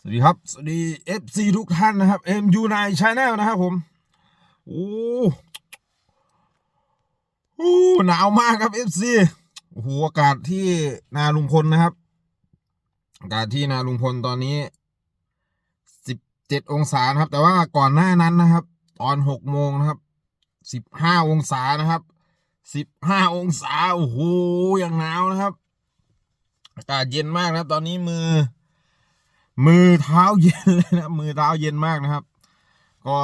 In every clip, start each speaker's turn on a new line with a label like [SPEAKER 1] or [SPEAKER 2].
[SPEAKER 1] สวัสดีครับ สวัสดี FC ทุกท่านนะครับ MU ในชาแนลนะครับผม โอ้โหหนาวมากครับ FC โอ้โหอากาศที่นาลุงพลนะครับ อากาศที่นาลุงพลตอนนี้ 17 องศานะครับ แต่ว่าก่อนหน้านั้นนะครับ ตอน 6 โมงนะครับ 15 องศานะครับ 15 องศา โอ้โหอย่างหนาวนะครับ อากาศเย็นมากนะครับตอนนี้มือ มือเท้าเย็นเลยนะมือเท้าเย็นมากนะครับ ก็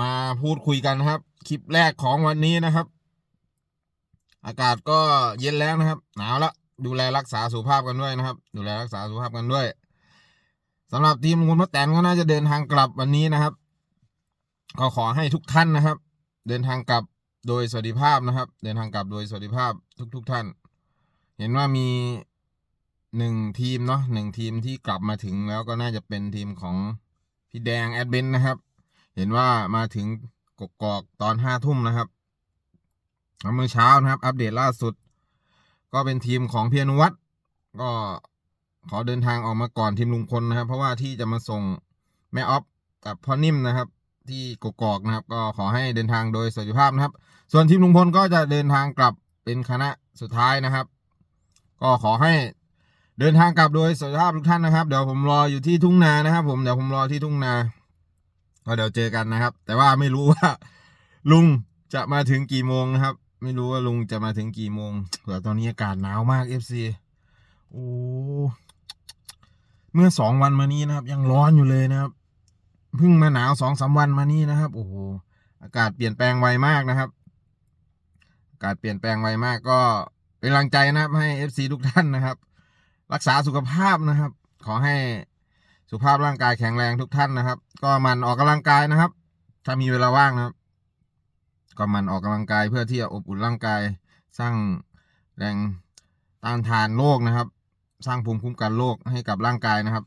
[SPEAKER 1] มาพูดคุยกันนะครับ คลิปแรกของวันนี้นะครับ อากาศก็เย็นแล้วนะครับ หนาวแล้วดูแลรักษาสุขภาพกันด้วยนะครับ ดูแลรักษาสุขภาพกันด้วยสำหรับทีมคุณพระแตนก็น่าจะเดินทางกลับวันนี้นะครับ ก็ขอให้ทุกท่านนะครับ เดินทางกลับโดยสวัสดิภาพนะครับ เดินทางกลับโดยสวัสดิภาพทุก ๆทท่าน เห็นว่ามี หนึ่งทีมเนาะหนึ่งทีมที่กลับมาถึงแล้วก็น่าจะเป็นทีมของพี่แดงแอดเบนนะครับ เห็นว่ามาถึงกกอกตอนห้าทุ่มนะครับเมื่อเช้านะครับ อัปเดตล่าสุด ก็เป็นทีมของเพียรุวัตรก็ขอเดินทางออกมาก่อนทีมลุงพลนะครับ เพราะว่าที่จะมาส่งแม่ออฟกับพ่อนิ่มนะครับ ที่กกอกนะครับ ก็ขอให้เดินทางโดยสวัสดิภาพนะครับ ส่วนทีมลุงพลก็จะเดินทางกลับเป็นคณะสุดท้ายนะครับ ก็ขอให้ เดินทางกลับโดยสวัสดิภาพทุกท่านนะครับ เดี๋ยวผมรออยู่ที่ทุ่งนานะครับ ผมเดี๋ยวผมรอที่ทุ่งนาก็เดี๋ยวเจอกันนะครับ แต่ว่าไม่รู้ว่า ลุงจะมาถึงกี่โมงนะครับ ไม่รู้ว่าลุงจะมาถึงกี่โมงแต่ตอนนี้อากาศหนาวมากเอฟซีโอ้เมื่อสองวันมานี้นะครับ ยังร้อนอยู่เลยนะครับเพิ่งมาหนาวสองสามวันมานี้นะครับ โอ้โหอากาศเปลี่ยนแปลงไวมากนะครับ อากาศเปลี่ยนแปลงไวมากก็เป็นกำลังใจนะครับให้เอฟซีทุกท่านนะครับ รักษาสุขภาพนะครับ ขอให้สุขภาพร่างกายแข็งแรงทุกท่านนะครับ ก็มันออกกำลังกายนะครับ ถ้ามีเวลาว่างนะครับ ก็มันออกกำลังกายเพื่อที่จะอบอุ่นร่างกาย สร้างแรงต้านทานโรคนะครับ สร้างภูมิคุ้มกันโรคให้กับร่างกายนะครับ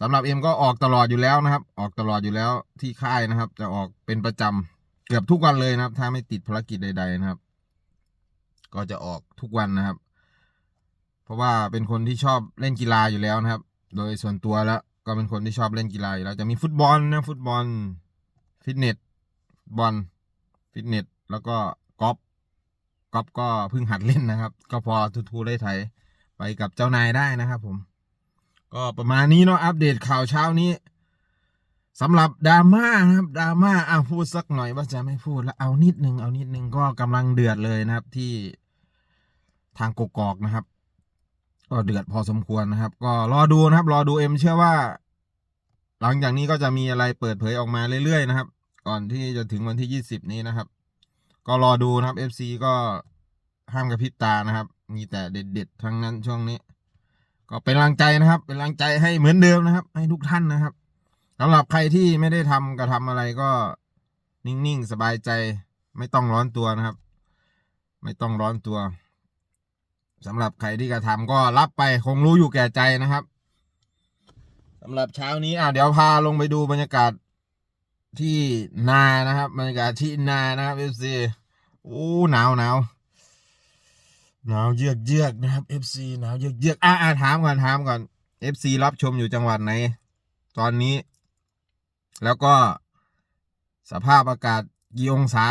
[SPEAKER 1] สำหรับเอ็มก็ออกตลอดอยู่แล้วนะครับ ออกตลอดอยู่แล้วที่ค่ายนะครับ จะออกเป็นประจำเกือบทุกวันเลยนะครับ ถ้าไม่ติดภารกิจใด ๆนะครับ ก็จะออกทุกวันนะครับ เพราะว่าเป็นคนที่ชอบเล่นกีฬาอยู่แล้วนะครับ โดยส่วนตัวแล้วก็เป็นคนที่ชอบเล่นกีฬาอยู่แล้วจะมีฟุตบอลนะฟุตบอลฟิตเนสบอลฟิตเนสแล้วก็กอล์ฟกอล์ฟก็เพิ่งหัดเล่นนะครับ ก็พอทูๆได้ไถไปกับเจ้านายได้นะครับผม ก็ประมาณนี้เนาะอัปเดตข่าวเช้านี้สำหรับดราม่านะครับดราม่าอะพูดสักหน่อยว่าจะไม่พูดแล้วเอานิดนึงเอานิดนึงก็กำลังเดือดเลยนะครับที่ทางกกอกนะครับ ก็เดือดพอสมควรนะครับ ก็รอดูนะครับ รอดูเอ็มเชื่อว่า หลังจากนี้ก็จะมีอะไรเปิดเผยออกมาเรื่อยๆนะครับ ก่อนที่จะถึงวันที่ยี่สิบนี้นะครับ ก็รอดูนะครับ FC ก็ห้ามกระพริบตานะครับ มีแต่เด็ดๆทั้งนั้นช่วงนี้ ก็เป็นกำลังใจนะครับ เป็นกำลังใจให้เหมือนเดิมนะครับ ให้ทุกท่านนะครับสำหรับใครที่ไม่ได้ทำกระทำอะไรก็นิ่งๆ สบายใจ ไม่ต้องร้อนตัวนะครับ ไม่ต้องร้อนตัว สำหรับใครที่กระทำก็รับไปคงรู้อยู่แก่ใจนะครับสำหรับเช้านี้อะเดี๋ยวพาลงไปดูบรรยากาศที่นานะครับบรรยากาศที่นานะครับเอฟซีโอ้หนาวหนาวหนาวเยือกเยือกนะครับเอฟซีหนาวเยือกเยือกอะอะถามก่อนถามก่อนเอฟซีรับชมอยู่จังหวัดไหน ตอนนี้ แล้วก็สภาพอากาศกี่องศา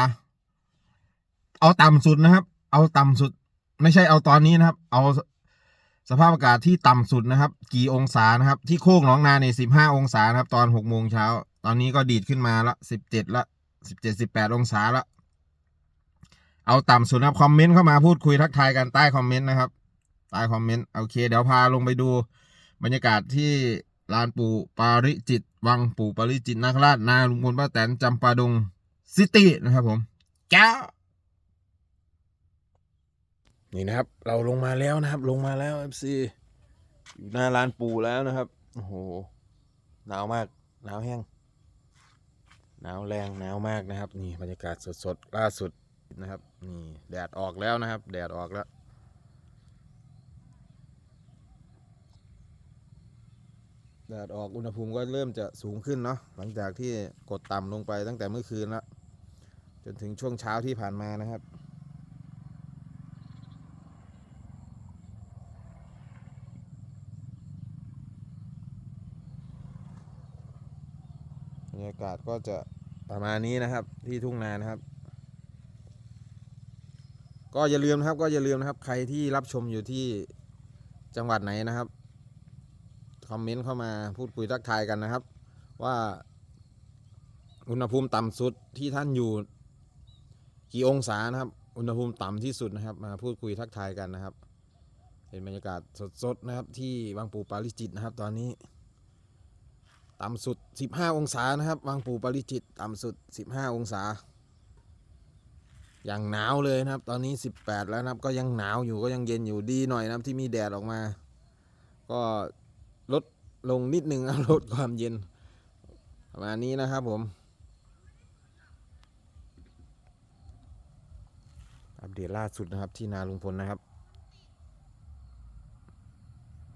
[SPEAKER 1] เอาต่ำสุดนะครับ เอาต่ำสุด ไม่ใช่เอาตอนนี้นะครับ เอาสภาพอากาศที่ต่ำสุดนะครับ กี่องศานะครับ ที่โคกหนองนาในสิบห้าองศานะครับ ตอนหกโมงเช้า ตอนนี้ก็ดีดขึ้นมาละสิบเจ็ดละสิบเจ็ดสิบแปดองศาละเอาต่ำสุดนะครับคอมเมนต์เข้ามาพูดคุยทักทายกันใต้คอมเมนต์นะครับใต้คอมเมนต์โอเค เดี๋ยวพาลงไปดู บรรยากาศที่ลานปู่ปาริจิต วังปู่ปาริจิตนาคราชนาลุงพลป้าแตนจำปาดงซิตี้นะครับผมแก้ว นี่นะครับ เราลงมาแล้วนะครับ ลงมาแล้ว FC อยู่หน้าร้านปูแล้วนะครับโอ้โหหนาวมากหนาวแห้งหนาวแรงหนาวมากนะครับ นี่บรรยากาศสดๆล่าสุดนะครับ นี่แดดออกแล้วนะครับ แดดออกแล้วแดดออกอุณหภูมิก็เริ่มจะสูงขึ้นเนาะหลังจากที่กดต่ำลงไปตั้งแต่เมื่อคืนแล้วจนถึงช่วงเช้าที่ผ่านมานะครับ รรยากาศก็จะประมาณนี้นะครับ ที่ทุ่งนานะครับ ก็อย่าลืมนะครับ ก็อย่าลืมนะครับ ใครที่รับชมอยู่ที่จังหวัดไหนนะครับคอมเมนต์เข้ามาพูดคุยทักทายกันนะครับ ว่าอุณหภูมิต่ำสุดที่ท่านอยู่ กี่องศานะครับ อุณหภูมิต่ำที่สุดนะครับ มาพูดคุยทักทายกันนะครับ เป็นบรรยากาศสดๆนะครับ ที่บางปูปาริจิตนะครับ ตอนนี้ ต่ำสุด 15 องศานะครับบางปูปริจิตต่ำสุด 15 องศา อย่างหนาวเลยนะครับ ตอนนี้ 18 แล้วนะครับ ก็ยังหนาวอยู่ก็ยังเย็นอยู่ดีหน่อยนะครับที่มีแดดออกมา ก็ลดลงนิดนึงนะลดความเย็นประมาณนี้นะครับผม อัปเดตล่าสุดนะครับที่นาลุงพลนะครับ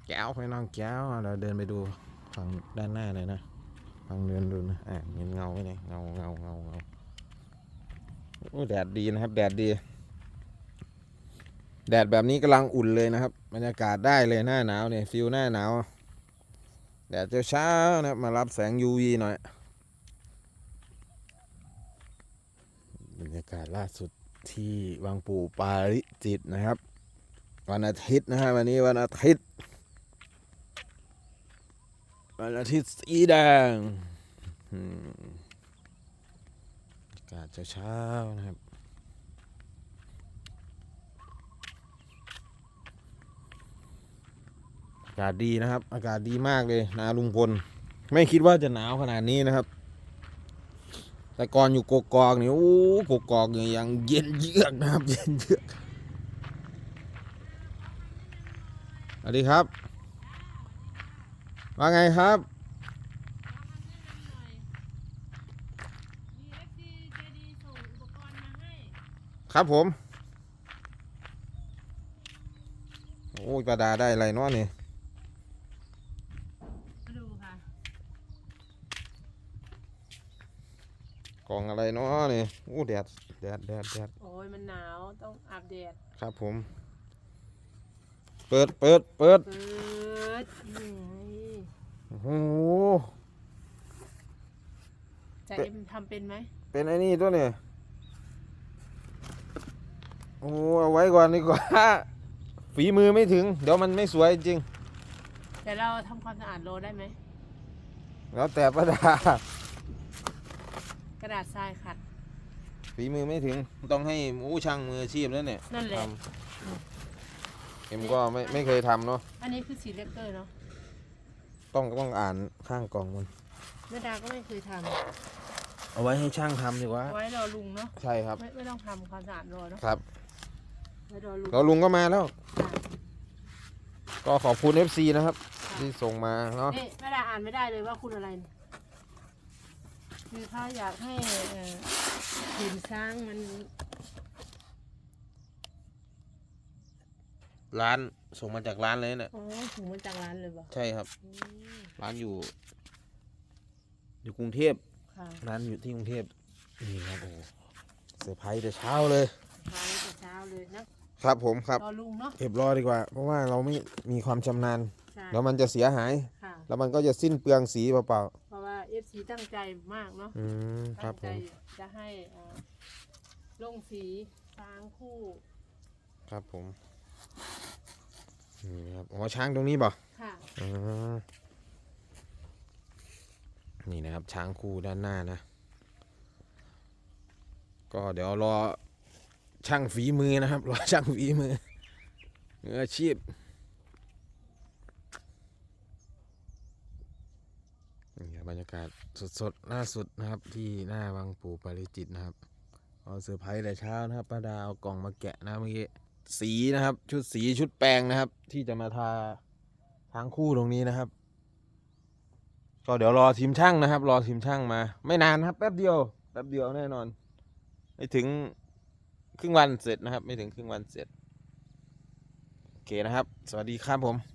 [SPEAKER 1] แก้วไปน้องแก้วเราเดินไปดู ฝั่งด้านหน้าหน่อยนะฝั่งเดินดูนะอะเห็นเงาไหมเนี่ยเงาเงาเงาเงาโอ้แดดดีนะครับ แดดดี แดดแบบนี้กำลังอุ่นเลยนะครับบรรยากาศได้เลยหน้าหนาวเนี่ยฟิลหน้าหนาวแดดเช้าๆนะครับมารับแสง UV หน่อยบรรยากาศล่าสุดที่วังปู่ปาริจิตนะครับ วันอาทิตย์นะฮะวันนี้วันอาทิตย์ วันอาทิตย์สีแดงอากาศเช้าๆนะครับอากาศดีนะครับ อากาศดีมากเลยนาลุงพล ไม่คิดว่าจะหนาวขนาดนี้นะครับ แต่ก่อนอยู่กกอกนี่โอ้กกอกเนี่ยยังเย็นเยือกนะครับ เย็นเยือกสวัสดีครับ ว่าไงครับ
[SPEAKER 2] มีเอฟซีใจดีส่งอุปกรณ์มาให้
[SPEAKER 1] ครับผม โอ้ยประดาได้อะไรเนาะนี่
[SPEAKER 2] มาดูค่ะ
[SPEAKER 1] กล่องอะไรเนาะนี่โอ้แดดแดดแดดแดด
[SPEAKER 2] โอ้ยมันหนาวต้องอาบแดด
[SPEAKER 1] ครับผม เปิดเปิดเปิด
[SPEAKER 2] เปิดนี่ไง
[SPEAKER 1] โอ้โห
[SPEAKER 2] จะ
[SPEAKER 1] เป็
[SPEAKER 2] เอ็
[SPEAKER 1] น
[SPEAKER 2] มทำเป็นไหม
[SPEAKER 1] เป็นไอ้นี่ตัวเนี่ยโอ้เอาไว้ก่อนดีกว่า ฝีมือไม่ถึง เดี๋ยวมันไม่สวยจริง
[SPEAKER 2] แต่เราทำความสะอาดโลได้ไหม
[SPEAKER 1] แล้วแต่ประดา
[SPEAKER 2] กระดาษทรายขัด
[SPEAKER 1] ฝีมือไม่ถึง ต้องให้หมูช่างมืออาชีพนั่นเนี่ย
[SPEAKER 2] นั่นแหละ
[SPEAKER 1] ทำเอ็มก็ไม่ไม่เคยทำเนาะ
[SPEAKER 2] อันนี้คือสีเลกเกอร์เนาะ
[SPEAKER 1] ต้องต้องอ่านข้างกล่องมัน
[SPEAKER 2] แม่ดาก็ไม่เคยท
[SPEAKER 1] เอาไว้ให้ช่างทำดีกว่าำ
[SPEAKER 2] ไว้รอลุงเนาะ
[SPEAKER 1] ใช่ครับ
[SPEAKER 2] ไม่ไม่ต้องทำความสะอาดรอเนาะ
[SPEAKER 1] ครับ
[SPEAKER 2] ไว้รอลุง
[SPEAKER 1] แล้วลุงก็มาแล้ว
[SPEAKER 2] ค่ะ
[SPEAKER 1] ก็ขอบคุณ FC นะครับ ที่ส่งมาเนาะ
[SPEAKER 2] นี่แม่ดาอ่านไม่ได้เลยว่าคุณอะไรเนี่ยคือเขาอยากให้เอ่อเห็นช้างมัน
[SPEAKER 1] ร้าน ส่งมาจากร้านเลยเนี่ย
[SPEAKER 2] โอ้ถึงมาจากร้านเลยบ่
[SPEAKER 1] ใช่ครับ
[SPEAKER 2] อืม
[SPEAKER 1] ร้านอยู่ อยู่กรุงเทพ
[SPEAKER 2] ค่ะ
[SPEAKER 1] ร้านอยู่ที่กรุงเทพนี่ครับโอ้โหเซอร์ไพรส์แต่เช้าเลย
[SPEAKER 2] มาตั้งแต่เช้าเลยนะครับ
[SPEAKER 1] ผมครับ
[SPEAKER 2] รอลุงเนาะ
[SPEAKER 1] เก็บรอดีกว่า เพราะว่าเราไม่มีความชำนาญ
[SPEAKER 2] ใช่
[SPEAKER 1] แล้วมันจะเสียหาย
[SPEAKER 2] ค่ะ
[SPEAKER 1] แล้วมันก็จะสิ้นเปลืองสีเปล่า
[SPEAKER 2] เพราะว่าเอฟซีตั้งใจมากเนาะ
[SPEAKER 1] ๆอืมครั
[SPEAKER 2] ตั้
[SPEAKER 1] บ
[SPEAKER 2] ง
[SPEAKER 1] ผ
[SPEAKER 2] ใจ
[SPEAKER 1] ม
[SPEAKER 2] จะให้อ่าลงสีช้างคู่
[SPEAKER 1] ครับผม นี่ครับอ๋อช้างตรงนี้เปล่า
[SPEAKER 2] ค่ะ
[SPEAKER 1] อืมนี่นะครับช้างคู่ด้านหน้านะ ก็เดี๋ยวรอช่างฝีมือนะครับ รอช่างฝีมือมืออาชีพนี่ครับบรรยากาศสดๆล่าสุดนะครับ ที่หน้าวังปู่ปาริจิตนะครับเอาเซอร์ไพรส์แต่เช้านะครับป้าดาเอากล่องมาแกะนะเมื่อกี้ สีนะครับ ชุดสีชุดแปลงนะครับ ที่จะมาทาทางคู่ตรงนี้นะครับ ก็เดี๋ยวรอทีมช่างนะครับ รอทีมช่างมา ไม่นานครับ แป๊บเดียวแป๊บเดียวแน่นอน ไม่ถึงครึ่งวันเสร็จนะครับ ไม่ถึงครึ่งวันเสร็จโอเคนะครับ สวัสดีครับผม